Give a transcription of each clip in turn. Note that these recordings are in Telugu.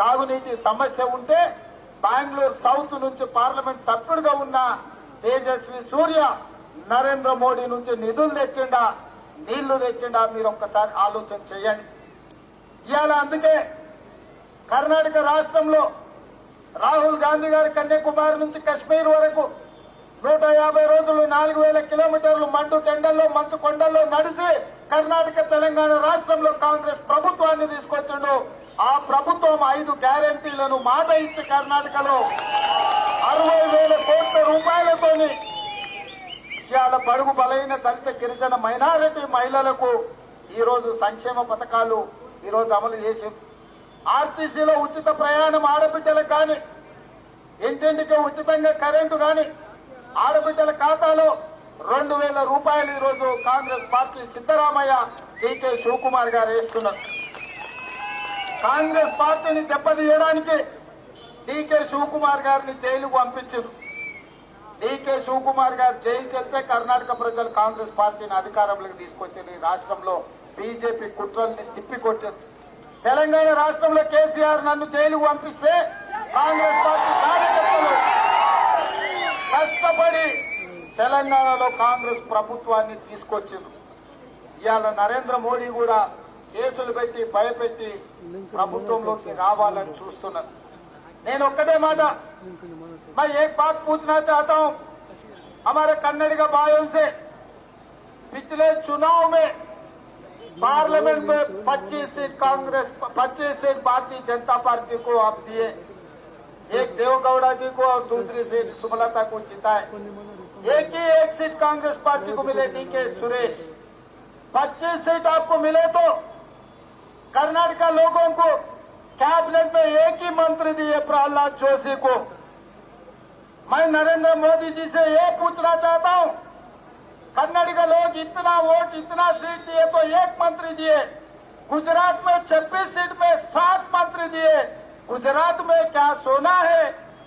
తాగునీటి సమస్య ఉంటే బెంగళూరు సౌత్ నుంచి పార్లమెంట్ సభ్యుడిగా ఉన్న తేజస్వి సూర్య నరేంద్ర మోడీ నుంచి నిధులు తెచ్చిండా నీళ్ళు తెచ్చిండా మీరు ఒక్కసారి ఆలోచన చేయండి. ఇవాళ అందుకే కర్ణాటక రాష్ట్రంలో రాహుల్ గాంధీ గారి కన్యాకుమారి నుంచి కశ్మీర్ వరకు నూట యాభై రోజులు నాలుగు వేల కిలోమీటర్లు మంటు టెండల్లో మంచు కొండల్లో నడిచి కర్ణాటక తెలంగాణ రాష్ట్రంలో కాంగ్రెస్ ప్రభుత్వాన్ని తీసుకొచ్చిండు. ఆ ప్రభుత్వం ఐదు గ్యారంటీలను మాట ఇచ్చి కర్ణాటకలో అరవై వేల కోట్ల రూపాయలతోని ఇవాళ బడుగు బలైన దళిత గిరిజన మైనారిటీ మహిళలకు ఈరోజు సంక్షేమ పథకాలు ఈరోజు అమలు చేసింది ఆర్టీసీలో ఉచిత ప్రయాణం ఆడబిడ్డలకు కానీ ఇంటింటికి ఉచితంగా కరెంటు కానీ ఆడబిడ్డల ఖాతాలో రెండు వేల రూపాయలు ఈరోజు కాంగ్రెస్ పార్టీ సిద్దరామయ్య డీకే శివకుమార్ గారు వేస్తున్నారు. కాంగ్రెస్ పార్టీని దెబ్బతీయడానికి డీకే శివకుమార్ గారిని జైలుకు పంపించారు. డీకే శివకుమార్ గారు జైలుకి వెళ్తే కర్ణాటక ప్రజలు కాంగ్రెస్ పార్టీని అధికారంలోకి తీసుకొచ్చింది ఈ రాష్ట్రంలో బీజేపీ కుట్రల్ని తిప్పికొచ్చారు తెలంగాణ రాష్ట్రంలో కేసీఆర్ నన్ను జైలుకు పంపిస్తే కాంగ్రెస్ పార్టీ కార్యకర్తలు కష్టపడి తెలంగాణలో కాంగ్రెస్ ప్రభుత్వాన్ని తీసుకొచ్చింది ఇవాళ నరేంద్ర మోడీ కూడా కేసులు పెట్టి భయపెట్టి ప్రభుత్వంలోకి రావాలని చూస్తున్నారు నేను ఒక్కటే మాట मैं एक बात पूछना चाहता हूं हमारे कन्नड़ का भाइयों से पिछले चुनाव में पार्लियामेंट में 25 seat Congress 25 seat Bharatiya Janata party को आप दिए एक देवगौड़ा जी को और दूसरी सीट सुमलता को जिताए एक ही एक सीट कांग्रेस पार्टी को मिले डी के सुरेश 25 सीट आपको मिले तो कर्नाटका लोगों को कैबिनेट में एक ही मंत्री दिए प्रहलाद जोशी को। मैं नरेंद्र मोदी जी से ये पूछना चाहता हूँ कन्नड़ के लोग इतना वोट, इतना सीट दिए तो एक मंत्री दिए। गुजरात में 26 सीट में सात मंत्री दिए। गुजरात में क्या सोना है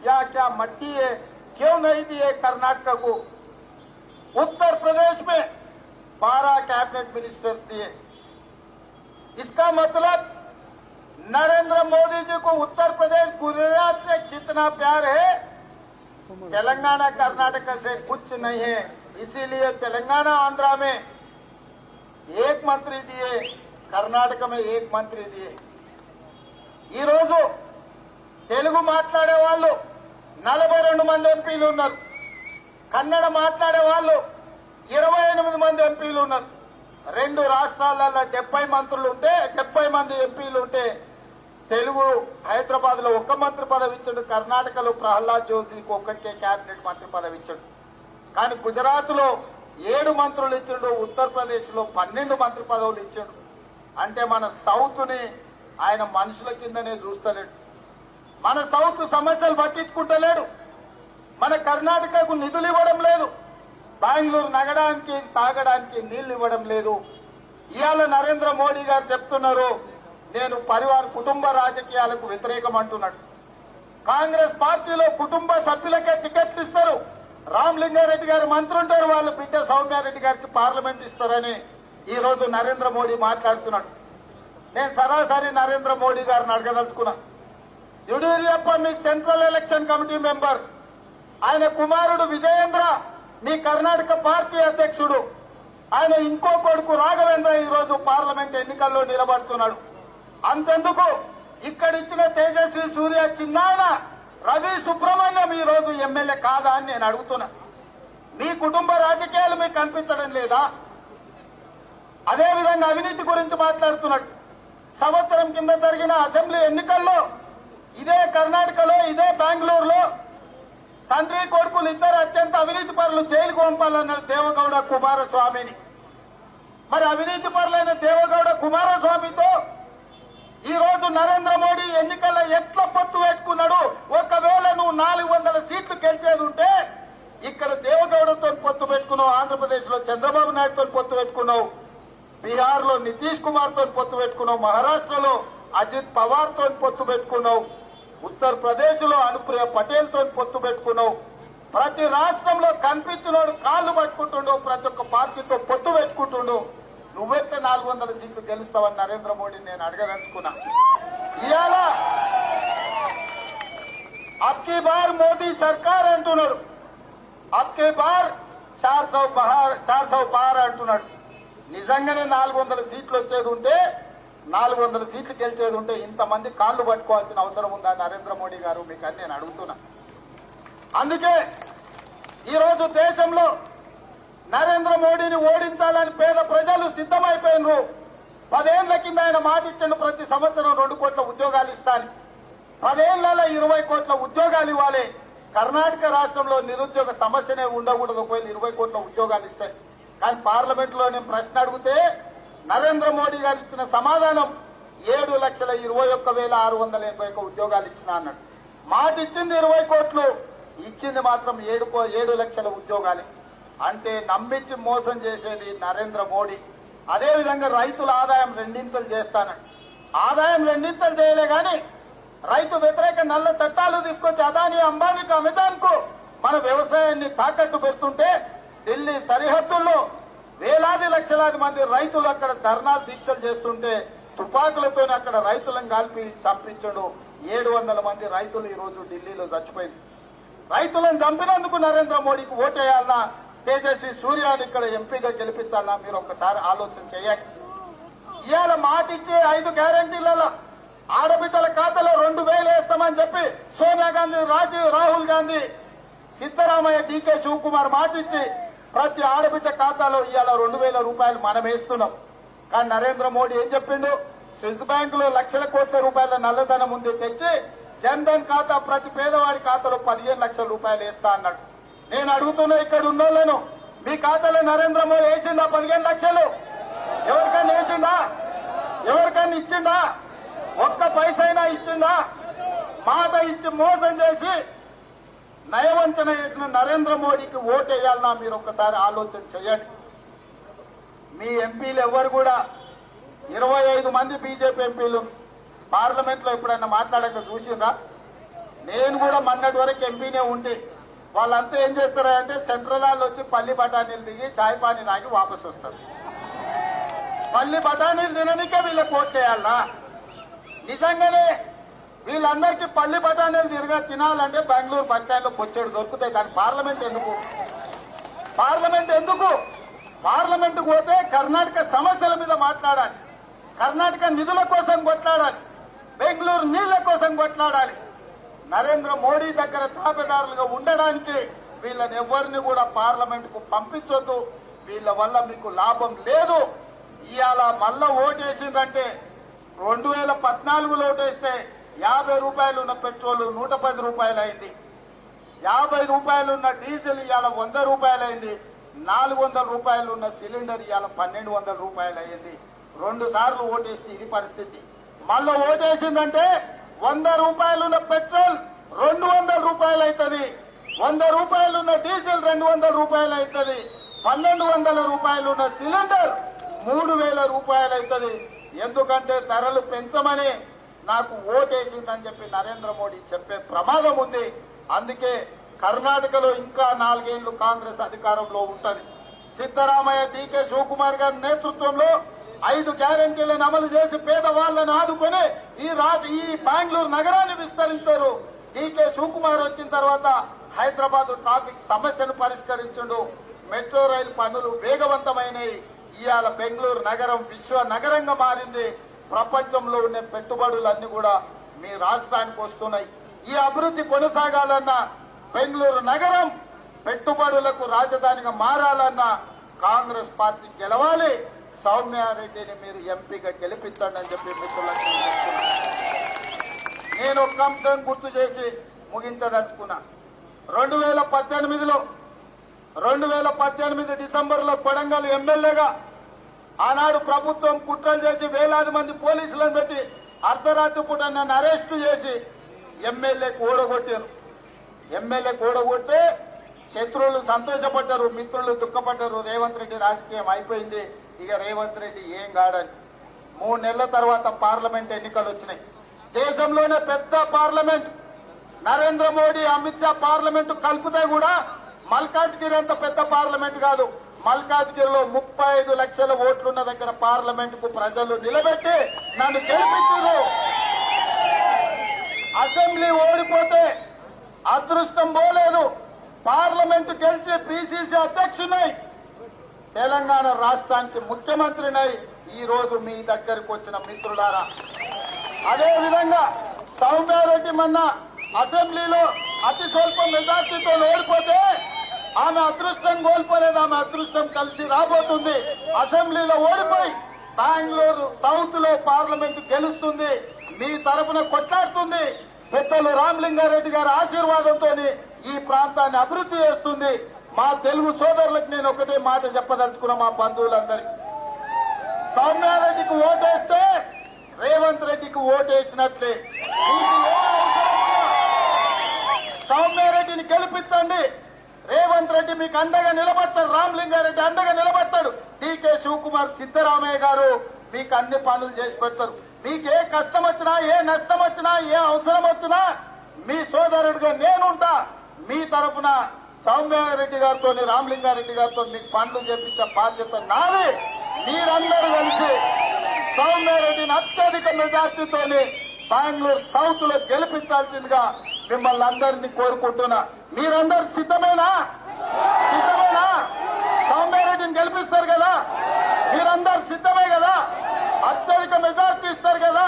या क्या मट्टी है? क्यों नहीं दिए कर्नाटक को? उत्तर प्रदेश में 12 कैबिनेट मिनिस्टर्स दिए। इसका मतलब नरेंद्र मोदी जी को उत्तर प्रदेश गुजरात से कितना प्यार है तेलंगाना कर्नाटक से कुछ नहीं है इसीलिए तेलंगाना आंध्रा में एक मंत्री दिए कर्नाटक में एक मंत्री दिए ఈ రోజు తెలుగు మాట్లాడే వాళ్ళు నలభై రెండు మంది ఎంపీలు ఉన్నారు కన్నడ మాట్లాడే వాళ్ళు ఇరవై ఎనిమిది మంది ఎంపీలు ఉన్నారు రెండు రాష్ట్రాలలో డెబ్బై మంత్రులు ఉంటే డెబ్బై మంది ఎంపీలు ఉంటే తెలుగు హైదరాబాద్లో ఒక్క మంత్రి పదవి ఇచ్చాడు కర్ణాటకలో ప్రహ్లాద్ జోషికి ఒక్కరికే కేబినెట్ మంత్రి పదవి ఇచ్చాడు కానీ గుజరాత్లో ఏడు మంత్రులు ఇచ్చాడు ఉత్తరప్రదేశ్లో పన్నెండు మంత్రి పదవులు ఇచ్చాడు. అంటే మన సౌత్ని ఆయన మనుషుల కిందనే చూస్తలేడు. మన సౌత్ సమస్యలు పట్టించుకుంటలేడు. మన కర్ణాటకకు నిధులు ఇవ్వడం లేదు. బెంగళూరు నగడానికి తాగడానికి నీళ్ళు ఇవ్వడం లేదు. ఇవాళ నరేంద్ర మోడీ గారు చెప్తున్నారు నేను పరివార కుటుంబ రాజకీయాలకు వ్యతిరేకం అంటున్నాడు కాంగ్రెస్ పార్టీలో కుటుంబ సభ్యులకే టికెట్లు ఇస్తారు. రామలింగారెడ్డి గారు మంత్రి ఉంటారు వాళ్ళ బిడ్డ సౌమ్యారెడ్డి గారికి పార్లమెంట్ ఇస్తారని ఈ రోజు నరేంద్ర మోడీ మాట్లాడుతున్నాడు. నేను సరాసరి నరేంద్ర మోడీ గారిని అడగదలుచుకున్నా. యడియూరప్ప మీ సెంట్రల్ ఎలక్షన్ కమిటీ మెంబర్. ఆయన కుమారుడు విజయేంద్ర మీ కర్ణాటక పార్టీ అధ్యక్షుడు. ఆయన ఇంకో కొడుకు రాఘవేంద్ర ఈ రోజు పార్లమెంట్ ఎన్నికల్లో నిలబడుతున్నాడు. అంతెందుకు? ఇక్కడిచ్చిన తేజస్వి సూర్య చిన్నాయన రవి సుబ్రహ్మణ్యం ఈ రోజు ఎమ్మెల్యే కాదా అని నేను అడుగుతున్నా. మీ కుటుంబ రాజకీయాలు మీకు కనిపించడం లేదా? అదేవిధంగా అవినీతి గురించి మాట్లాడుతున్నాడు. సంవత్సరం కింద జరిగిన అసెంబ్లీ ఎన్నికల్లో ఇదే కర్ణాటకలో ఇదే బెంగళూరులో తండ్రి కొడుకులు ఇద్దరు అత్యంత అవినీతి పరులు జైలుకు పంపాలన్నారు దేవగౌడ కుమారస్వామిని. మరి అవినీతి పరులైన దేవగౌడ కుమారస్వామితో ఈ రోజు నరేంద్ర మోడీ ఎన్నికల్లో ఎట్లా పొత్తు పెట్టుకున్నాడు? ఒకవేళ నువ్వు నాలుగు వందల సీట్లు గెలిచేది ఉంటే ఇక్కడ దేవగౌడతో పొత్తు పెట్టుకున్నావు ఆంధ్రప్రదేశ్లో చంద్రబాబు నాయుడుతో పొత్తు పెట్టుకున్నావు బీహార్లో నితీష్ కుమార్తో పొత్తు పెట్టుకున్నావు మహారాష్ట్రలో అజిత్ పవార్తో పొత్తు పెట్టుకున్నావు. ఉత్తరప్రదేశ్లో అనుప్రియ పటేల్తో పొత్తు పెట్టుకున్నావు. ప్రతి రాష్ట్రంలో కనిపించినోడు కాళ్ళు పట్టుకుంటుండు ప్రతి ఒక్క పార్టీతో పొత్తు పెట్టుకుంటుండు. నువ్వెక్క నాలుగు వందల సీట్లు గెలుస్తావని నరేంద్ర మోడీ నేను అడగదలుచుకున్నా. ఇవాళ అబ్కి బార్ మోదీ సర్కార్ అంటున్నాడు. అబ్కే బార్ చార్ సౌ బహార్ చార్ సౌ బార్ అంటున్నాడు. నిజంగానే నాలుగు వందల సీట్లు వచ్చేది ఉంటే నాలుగు వందల సీట్లు గెలిచేది ఉంటే ఇంతమంది కాళ్ళు పట్టుకోవాల్సిన అవసరం ఉందా? నరేంద్ర మోడీ గారు మీకు అని నేను అడుగుతున్నా. అందుకే ఈరోజు దేశంలో నరేంద్ర మోడీని ఓడించాలని పేద ప్రజలు సిద్దమైపోయినరు పదేళ్ళ కింద ఆయన మాట ప్రతి సంవత్సరం రెండు కోట్ల ఉద్యోగాలు ఇస్తాను. పదేళ్ళలో ఇరవై కోట్ల ఉద్యోగాలు ఇవ్వాలి. కర్ణాటక రాష్ట్రంలో నిరుద్యోగ సమస్యనే ఉండకూడదు ఒకవేళ ఇరవై కోట్ల ఉద్యోగాలు ఇస్తాయి కానీ పార్లమెంట్లో నేను ప్రశ్న అడిగితే నరేంద్ర మోడీ గారు ఇచ్చిన సమాధానం ఏడు లక్షల ఇరవై ఒక్క వేల ఆరు వందల ఎనభై ఒక్క ఉద్యోగాలు ఇచ్చిన అన్నాడు. మాట ఇచ్చింది ఇరవై కోట్లు ఇచ్చింది మాత్రం ఏడు కో- ఏడు లక్షల ఉద్యోగాలే. అంటే నమ్మించి మోసం చేసేది నరేంద్ర మోడీ. అదేవిధంగా రైతుల ఆదాయం రెండింతలు చేస్తానండి. ఆదాయం రెండింతలు చేయలే గాని రైతు వ్యతిరేక నల్ల చట్టాలు తీసుకొచ్చి అదాని అంబానీకి అమెజాన్కు మన వ్యవసాయాన్ని తాకట్టు పెడుతుంటే ఢిల్లీ సరిహద్దుల్లో వేలాది లక్షలాది మంది రైతులు అక్కడ ధర్నాలు దీక్షలు చేస్తుంటే తుపాకులతో అక్కడ రైతులను కాల్పి చంపించడు. ఏడు వందల మంది రైతులు ఈ రోజు ఢిల్లీలో చచ్చిపోయింది. రైతులను చంపినందుకు నరేంద్ర మోడీకి ఓటేయాలన్నా తేజస్వి సూర్యాని ఇక్కడ ఎంపీగా గెలిపించాలన్నా మీరు ఒక్కసారి ఆలోచన చేయండి ఇవాళ మాటిచ్చే ఐదు గ్యారంటీలలో ఆడబిడ్డల ఖాతాలో రెండు వేలు వేస్తామని చెప్పి సోనియా గాంధీ రాజీవ్ రాహుల్ గాంధీ సిద్దరామయ్య డీకే శివకుమార్ మాటిచ్చి ప్రతి ఆడబిడ్డ ఖాతాలో ఇవాళ రెండు వేల రూపాయలు మనం వేస్తున్నాం. కానీ నరేంద్ర మోడీ ఏం చెప్పిండు? స్విస్ బ్యాంక్లో లక్షల కోట్ల రూపాయల నల్లధనం ఉంది తెచ్చి జన్ధన్ ఖాతా ప్రతి పేదవాడి ఖాతాలో పదిహేను లక్షల రూపాయలు వేస్తా అన్నాడు. నేను అడుగుతున్నా ఇక్కడ ఉన్నోళ్ళను మీ ఖాతాలో నరేంద్ర మోడీ వేసిందా పదిహేను లక్షలు? ఎవరికన్నా వేసిందా ఎవరికైనా ఇచ్చిందా ఒక్క పైసైనా ఇచ్చిందా మాట ఇచ్చి మోసం చేసి నయవంచన చేసిన నరేంద్ర మోడీకి ఓటేయాలన్నా మీరు ఒక్కసారి ఆలోచన చేయండి. మీ ఎంపీలు ఎవరు కూడా ఇరవై ఐదు మంది బీజేపీ ఎంపీలు పార్లమెంట్లో ఎప్పుడైనా మాట్లాడాక చూసిందా నేను కూడా మొన్నటి వరకు ఎంపీనే ఉంటే వాళ్ళంతా ఏం చేస్తారంటే సెంట్రల్ హాల్ వచ్చి పల్లి బఠానీలు దిగి చాయ్ పానీ తాగి వాపసు వస్తారు. పల్లి బఠానీలు తిననికే వీళ్ళకి ఓట్ నిజంగానే వీళ్ళందరికీ పల్లి బఠానీలు తిరగా తినాలంటే బెంగళూరు పంచాయతీలో పొచ్చేడు దొరుకుతాయి. కానీ పార్లమెంట్ ఎందుకు? పార్లమెంట్ ఎందుకు? పార్లమెంట్ పోతే కర్ణాటక సమస్యల మీద మాట్లాడాలి. కర్ణాటక నిధుల కోసం కొట్లాడాలి. బెంగళూరు నీళ్ళ కోసం కొట్లాడాలి. నరేంద్ర మోడీ దగ్గర తాపేదారులుగా ఉండడానికి వీళ్ళని ఎవరిని కూడా పార్లమెంట్కు పంపించొద్దు. వీళ్ళ వల్ల మీకు లాభం లేదు. ఇవాళ మళ్ళా ఓటేసిందంటే రెండు వేల పద్నాలుగులో ఓటేస్తే యాభై రూపాయలు ఉన్న పెట్రోల్ నూట పది రూపాయలు అయింది యాభై రూపాయలు ఉన్న డీజిల్ ఇవాళ వంద రూపాయలు అయింది నాలుగు వందల రూపాయలు ఉన్న సిలిండర్ ఇవాళ పన్నెండు వందల రూపాయలు అయ్యింది రెండు సార్లు ఓటేస్తే ఇది పరిస్థితి. మళ్ళా ఓటేసిందంటే వంద రూపాయలున్న పెట్రోల్ రెండు వందల రూపాయలు అవుతుంది వంద రూపాయలున్న డీజిల్ రెండు వందల రూపాయలు అవుతుంది పన్నెండు వందల రూపాయలున్న సిలిండర్ మూడు వేల రూపాయలు అవుతుంది ఎందుకంటే ధరలు పెంచమని నాకు ఓటేసిందని చెప్పి నరేంద్ర మోడీ చెప్పే ప్రమాదం ఉంది. అందుకే కర్ణాటకలో ఇంకా నాలుగేళ్ళు కాంగ్రెస్ అధికారంలో ఉంటుంది. సిద్దరామయ్య డీకే శివకుమార్ గారి నేతృత్వంలో ఐదు గ్యారంటీలను అమలు చేసి పేదవాళ్ళను ఆదుకొని ఈ రాజు ఈ బెంగళూరు నగరాన్ని విస్తరించారు. డీకే శివకుమార్ వచ్చిన తర్వాత హైదరాబాద్ ట్రాఫిక్ సమస్యను పరిష్కరించిండు. మెట్రో రైలు పనులు వేగవంతమైనవి ఇవాళ బెంగళూరు నగరం విశ్వ నగరంగా మారింది. ప్రపంచంలో ఉండే పెట్టుబడులన్నీ కూడా మీ రాష్ట్రానికి వస్తున్నాయి. ఈ అభివృద్ధి కొనసాగాలన్నా బెంగళూరు నగరం పెట్టుబడులకు రాజధానిగా మారాలన్నా కాంగ్రెస్ పార్టీ గెలవాలి. సౌమ్యారెడ్డిని మీరు ఎంపీగా గెలిపించండి అని చెప్పి మిత్రులకు నేను ఒక ఒక్క అంశం గుర్తు చేసి ముగించదలుచుకున్నా. రెండు వేల పద్దెనిమిదిలో రెండు వేల పద్దెనిమిది డిసెంబర్లో కొడంగల్ ఎమ్మెల్యేగా ఆనాడు ప్రభుత్వం కుట్రలు చేసి వేలాది మంది పోలీసులను పెట్టి అర్ధరాత్రి పూట నన్ను అరెస్టు చేసి ఎమ్మెల్యేకు ఓడగొట్టారు ఎమ్మెల్యే కూడగొట్టే శత్రువులు సంతోషపడ్డారు మిత్రులు దుఃఖపడ్డారు. రేవంత్ రెడ్డి రాజకీయం అయిపోయింది. ఇక రేవంత్ రెడ్డి ఏం కాడని మూడు నెలల తర్వాత పార్లమెంట్ ఎన్నికలు వచ్చినాయి. దేశంలోనే పెద్ద పార్లమెంట్. నరేంద్ర మోడీ అమిత్ షా పార్లమెంట్ కలిపితే కూడా. మల్కాజ్గిరి అంత పెద్ద పార్లమెంట్ కాదు. మల్కాజ్గిరిలో ముప్పై ఐదు లక్షల ఓట్లున్న దగ్గర పార్లమెంట్కు ప్రజలు నిలబెట్టి నన్ను గెలిపించారు. అసెంబ్లీ ఓడిపోతే అదృష్టం పోలేదు. పార్లమెంట్ గెలిచి పిసిసి అధ్యక్షునై తెలంగాణ రాష్ట్రానికి ముఖ్యమంత్రినై ఈ రోజు మీ దగ్గరకు వచ్చిన మిత్రులారా. అదేవిధంగా సౌమ్యారెడ్డి మొన్న అసెంబ్లీలో అతి స్వల్ప మెజార్టీతో ఓడిపోతే ఆమె అదృష్టం కోల్పోలేదు ఆమె అదృష్టం కలిసి రాబోతుంది. అసెంబ్లీలో ఓడిపోయి బెంగళూరు సౌత్లో పార్లమెంట్ గెలుస్తుంది. మీ తరపున కొట్లాడుతుంది. పెద్దలు రామలింగారెడ్డి గారి ఆశీర్వాదంతో ఈ ప్రాంతాన్ని అభివృద్ధి చేస్తుంది. మా తెలుగు సోదరులకు నేను ఒకటే మాట చెప్పదలుచుకున్నా మా బంధువులందరికీ. సౌమ్యారెడ్డికి ఓటేస్తే రేవంత్ రెడ్డికి ఓటేసినట్లే. సౌమ్యారెడ్డిని గెలిపించండి రేవంత్ రెడ్డి మీకు అండగా నిలబడతాడు రామలింగారెడ్డి అండగా నిలబడతాడు. డీకే శివకుమార్ సిద్దరామయ్య గారు మీకు అన్ని పనులు చేసి పెడతారు. మీకు ఏ కష్టం వచ్చినా ఏ నష్టం వచ్చినా ఏ అవసరం వచ్చినా మీ సోదరుడిగా నేనుంటా. మీ తరఫున సౌమ్యారెడ్డి గారితో రామలింగారెడ్డి గారితో మీకు పనులు చేపించే బాధ్యత నాది. మీరందరూ కలిసి సౌమ్యారెడ్డిని అత్యధిక మెజార్టీతోని బెంగళూరు సౌత్లో గెలిపించాల్సిందిగా మిమ్మల్ని అందరినీ కోరుకుంటున్నా. మీరందరు సిద్ధమేనా? సిద్ధమేనా? సౌమ్యారెడ్డిని గెలిపిస్తారు కదా? మీరందరు సిద్ధమే కదా? అత్యధిక మెజార్టీ ఇస్తారు కదా?